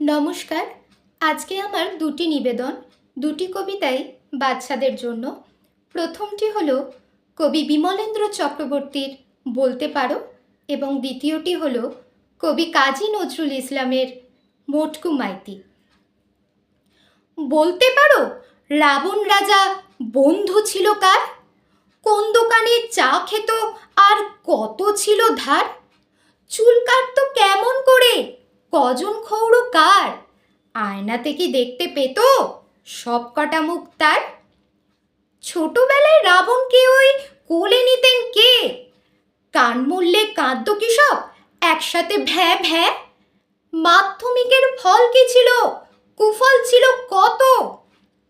নমস্কার। আজকে আমার দুটি নিবেদন, দুটি কবিতাই বাচ্চাদের জন্য। প্রথমটি হল, কবি বিমলেন্দ্র চক্রবর্তীর বলতে পারো এবং দ্বিতীয়টি হল, কবি কাজী নজরুল ইসলামের মোটকু মাইতি বলতে পারো, রাবণ রাজা বন্ধু ছিল কার? কোন দোকানে চা খেত আর কত ছিল ধার? চুল করে কজন খৌড়ো কার? আয়নাতে কি দেখতে পেত? সব কটা মুখ তার? ছোটবেলায় রাবণকে ওই কোলে নিতেন কে? কান মূল্যে কাঁদতো কি সব? একসাথে ভ্যা ভ্যা? মাধ্যমিকের ফল কি ছিল? কুফল ছিল কত?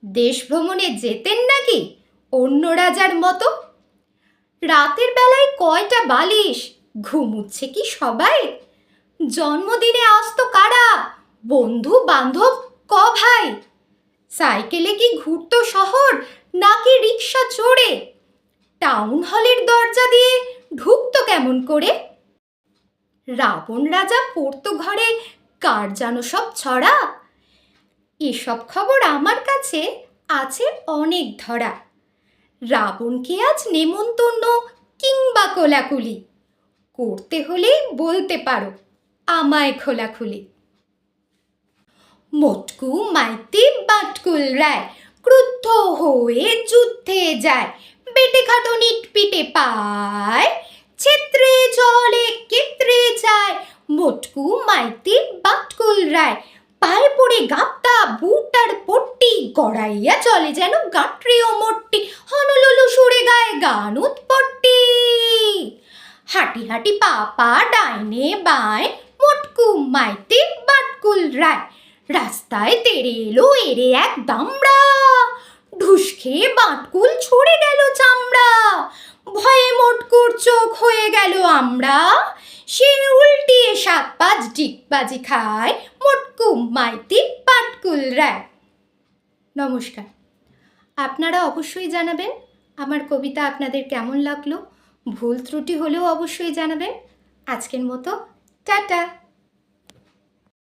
দেশ ভ্রমণে যেতেন নাকি অন্য রাজার মতো? রাতের বেলায় কয়টা বালিশ? ঘুমুচ্ছে কি সবাই জন্মদিনে আসতো কারা? বন্ধু, বান্ধব, ক ভাই? সাইকেলে কি ঘুরতো শহর, নাকি রিক্সা চড়ে? টাউন হলের দরজা দিয়ে ঢুকতো কেমন করে? রাবণ রাজা পড়তো ঘরে, কার যেন সব ছড়া? এসব খবর আমার কাছে আছে অনেক ধরা। রাবণকে আজ নেমন্তন্ন কিংবা কোলাকুলি? করতে হলে বলতে পারো। আমায় খোলাখুলি। মটকু মাইতি বাটকুল রায়, ক্রুদ্ধ হয়ে যুদ্ধে যায়। বেটে খাটো নিটপিটে পায়, ছেত্রে জলে কেত্রে যায়। মটকু মাইতি বাটকুল রায় পায়ে পড়ে গাপ্তা বুটার পট্টি, গড়াইয়া চলে যেন গাঁটরি ও মোট্টি। হনলুলু সুরে গায় গান উৎপত্তি। হাঁটি হাঁটি পাপা ডাইনে বায় মোটকু মাইতে বাটকুল রায়। রাস্তায় তেড়ে এলো এরে এক দামড়া। ঢুস খেয়ে বাটকুল ছড়ে গেল চামড়া। ভয়ে মোটকুর চোখ হয়ে গেল আমরা সে উল্টিয়ে সাত পাঁচ ডিগবাজি খায়, মোটকু মাইতি পাটকুল রায়। নমস্কার। আপনারা অবশ্যই জানাবেন, আমার কবিতা আপনাদের কেমন লাগল? ভুল ত্রুটি হলেও অবশ্যই জানাবেন। আজকের মতো টাটা!